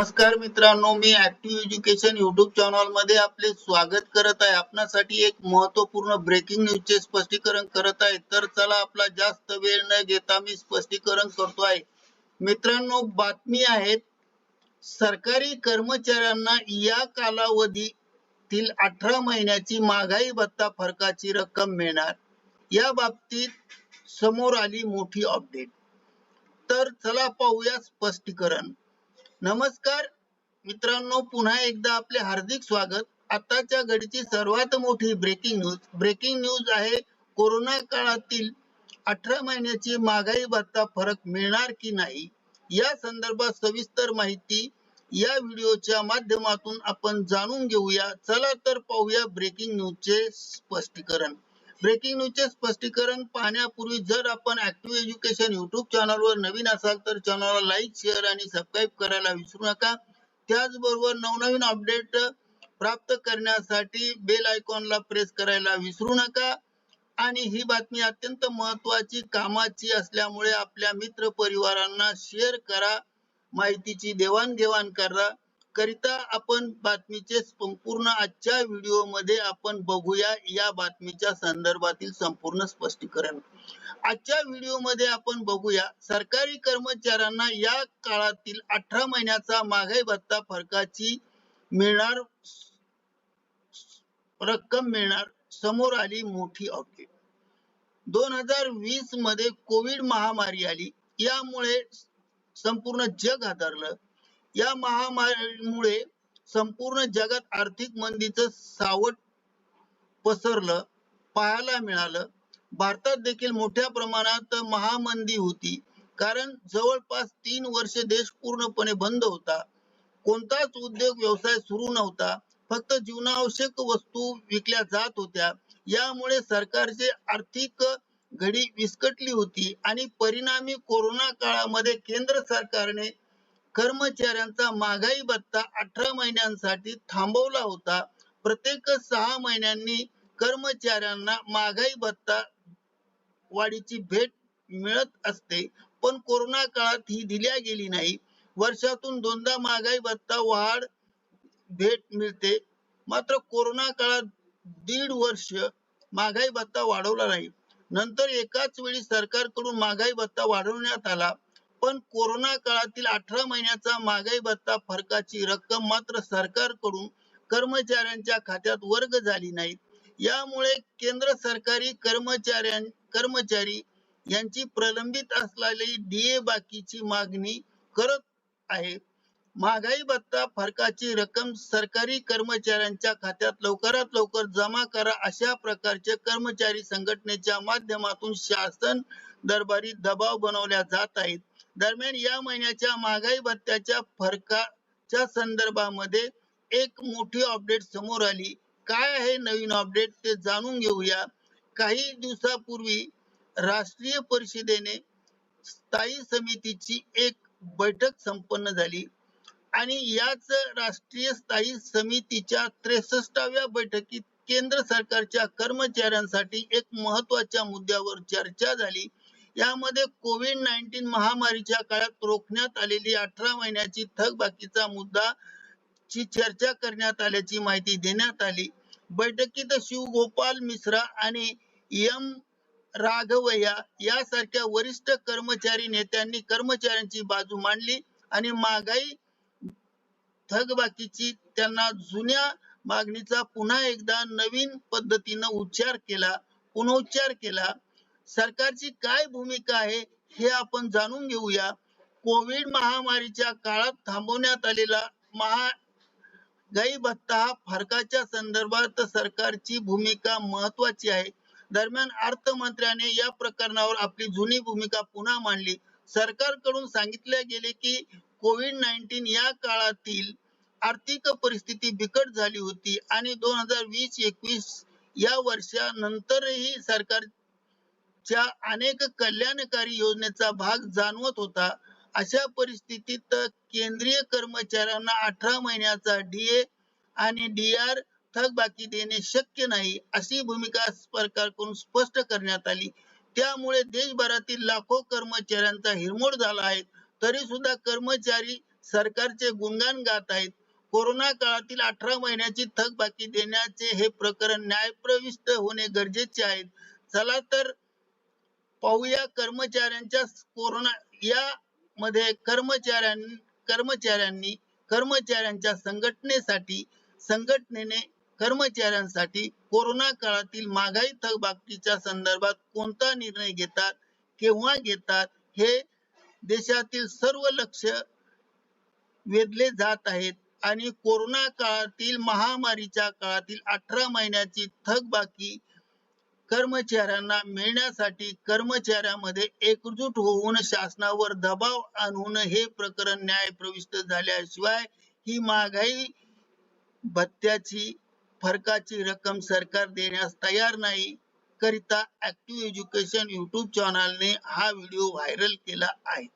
नमस्कार मित्रांनो मी ऍक्टिव्ह एज्युकेशन युट्यूब चॅनलमध्ये आपले स्वागत करत आहे. आपणासाठी एक महत्त्वपूर्ण ब्रेकिंग न्यूजचे स्पष्टीकरण करत आहे. तर चला आपला जास्त वेळ न घेता मी स्पष्टीकरण करतो आहे. मित्रांनो बातमी आहेत सरकारी कर्मचाऱ्यांना या कालावधीतील अठरा महिन्याची महागाई भत्ता फरकाची रक्कम मिळणार. या बाबतीत समोर आली मोठी अपडेट तर चला पाहूया स्पष्टीकरण. नमस्कार. मित्रांनो पुन्हा एकदा आपले हार्दिक स्वागत. आताच्या घडीची सर्वात मोठी ब्रेकिंग न्यूज ब्रेकिंग न्यूज आहे कोरोना काळातील अठरा महिन्याची महागाई भत्ता फरक मिळणार की नाही? या संदर्भात सविस्तर माहिती या व्हिडिओच्या माध्यमातून आपण जाणून घेऊया. चला तर पाहूया ब्रेकिंग न्यूजचे स्पष्टीकरण. ब्रेकिंग न्यूजचे स्पष्टीकरण पाहण्यापूर्वी जर आपण ऍक्टिव्ह एज्युकेशन युट्यूब चॅनलवर नवीन असाल तर चॅनलला लाईक शेअर आणि सबस्क्राईब करायला विसरू नका. त्याचबरोबर नवनवीन अपडेट प्राप्त करण्यासाठी बेल आयकॉनला प्रेस करायला विसरू नका. आणि ही बातमी अत्यंत महत्वाची कामाची असल्यामुळे आपल्या मित्र परिवारांना शेअर करा. माहितीची देवाणघेवाण करा. करिता आपण बातमीचे संपूर्ण आजच्या व्हिडिओमध्ये आपण बघूया. या बातमीच्या संदर्भातील संपूर्ण स्पष्टीकरण. आजच्या व्हिडिओमध्ये आपण बघूया. सरकारी कर्मचाऱ्यांना या काळातील अठरा महिन्याचा महागाई भत्ता फरकाची मिळणार रक्कम मिळणार. समोर आली मोठी अपडेट. दोन हजार वीसमध्ये कोविड महामारी आली. यामुळे संपूर्ण जग हादरलं. या महामारीमुळे संपूर्ण जगात आर्थिक मंदीचं सावट पसरलं पाहायला मिळालं. भारतात देखील मोठ्या प्रमाणात महामंदी होती. कारण जवळपास तीन वर्ष देश पूर्णपणे बंद होता. कोणताच उद्योग व्यवसाय सुरू नव्हता. फक्त जीवनावश्यक वस्तू विकल्या जात होत्या. यामुळे सरकारचे आर्थिक घडी विस्कटली होती आणि परिणामी कोरोना काळामध्ये केंद्र सरकारने कर्मचाऱ्यांचा महागाई भत्ता अठरा महिन्यांसाठी थांबवला होता. प्रत्येक सहा महिन्यांनी कर्मचाऱ्यांना महागाई भत्ता वाढीची भेट मिळत असते पण कोरोना काळात ही दिल्या गेली नाही. वर्षातून दोनदा महागाई भत्ता वाढ भेट मिळते. मात्र कोरोना काळात दीड वर्ष महागाई भत्ता वाढवला नाही. नंतर एकाच वेळी सरकारकडून महागाई भत्ता वाढवण्यात आला. पण कोरोना काळातील अठरा महिन्याचा महागाई भत्ता फरकाची रक्कम मात्र सरकारकडून कर्मचाऱ्यांच्या खात्यात वर्ग झाली नाही. यामुळे केंद्र सरकारी कर्मचाऱ्यां कर्मचारी यांची प्रलंबित असलेली डीए बाकीची मागणी करत आहे. महागाई भत्ता फरकाची रक्कम सरकारी कर्मचाऱ्यांच्या खात्यात लवकरात लवकर जमा करा अशा प्रकारचे कर्मचारी संघटनेच्या माध्यमातून शासन दरबारी दबाव बनवल्या जात आहेत. दरम्यान या महिन्याच्या महागाई भत्त्याच्या फरकाच्या संदर्भामध्ये एक मोठी अपडेट समोर आली. काय आहे नवीन अपडेट ते जाणून घेऊया. काही दिवसापूर्वी राष्ट्रीय परिषदेने स्थायी समितीची एक बैठक संपन्न झाली. आणि याच राष्ट्रीय स्थायी समितीच्या त्रेसष्टाव्या बैठकीत केंद्र सरकारच्या कर्मचाऱ्यांसाठी एक महत्त्वाच्या मुद्द्यावर चर्चा झाली. यामध्ये कोविड नाईन्टीन महामारीच्या काळात रोखण्यात आलेली अठरा महिन्याची थकबाकीचा मुद्दा ची चर्चा करण्यात आल्याची माहिती देण्यात आली. बैठकीत शिवगोपाल मिश्रा आणि एम राघवया यासारख्या वरिष्ठ कर्मचारी नेत्यांनी कर्मचाऱ्यांची बाजू मांडली आणि महागाई थकबाकीची त्यांना जुन्या मागणीचा पुन्हा एकदा नवीन पद्धतीनं उच्चार केला पुनरुच्चार केला. सरकारची काय भूमिका आहे हे आपण जाणून घेऊया. कोविड महामारीच्या काळात थांबवण्यात आलेला महागाई भत्ता हा फरकाच्या संदर्भात सरकारची भूमिका महत्वाची आहे. दरम्यान अर्थमंत्र्याने या प्रकरणावर आपली जुनी भूमिका पुन्हा मांडली. सरकारकडून सांगितले गेले की कोविड नाईन्टीन या काळातील आर्थिक परिस्थिती बिकट झाली होती आणि दोन हजार वीस एकवीस या वर्षानंतरही च्या अनेक कल्याणकारी योजनेचा भाग जाणवत होता. अशा परिस्थितीत केंद्रीय कर्मचाऱ्यांना अठरा महिन्याचा डीए आणि डीआर थकबाकी देणे शक्य नाही अशी भूमिका सरकारकडून स्पष्ट करण्यात आली. त्यामुळे देशभरातील लाखो कर्मचाऱ्यांचा हिरमोड झाला आहे. तरी सुद्धा कर्मचारी सरकारचे गुणगान गात आहेत. कोरोना काळातील अठरा महिन्याची थकबाकी देण्याचे हे प्रकरण न्यायप्रविष्ट होणे गरजेचे आहे. चला तर पाहूया कर्मचाऱ्यांच्या कोरोना या मध्ये कर्मचाऱ्यां कर्मचाऱ्यांनी कर्मचाऱ्यांच्या संघटनेसाठी संघटनेने कर्मचाऱ्यांसाठी कोरोना काळातील महागाई थकबाकीच्या संदर्भात कोणता निर्णय घेतात केव्हा घेतात हे देशातील सर्व लक्ष वेधले जात आहेत. आणि कोरोना काळातील महामारीच्या काळातील अठरा महिन्याची थकबाकी कर्मचाऱ्यांना मिळण्यासाठी कर्मचाऱ्यामध्ये एकजूट होऊन शासनावर दबाव आणून हे प्रकरण न्याय प्रविष्ट झाल्याशिवाय ही महागाई भत्त्याची फरकाची रक्कम सरकार देण्यास तयार नाही करिता ऍक्टिव्ह एज्युकेशन युट्यूब चॅनलने हा व्हिडिओ व्हायरल केला आहे.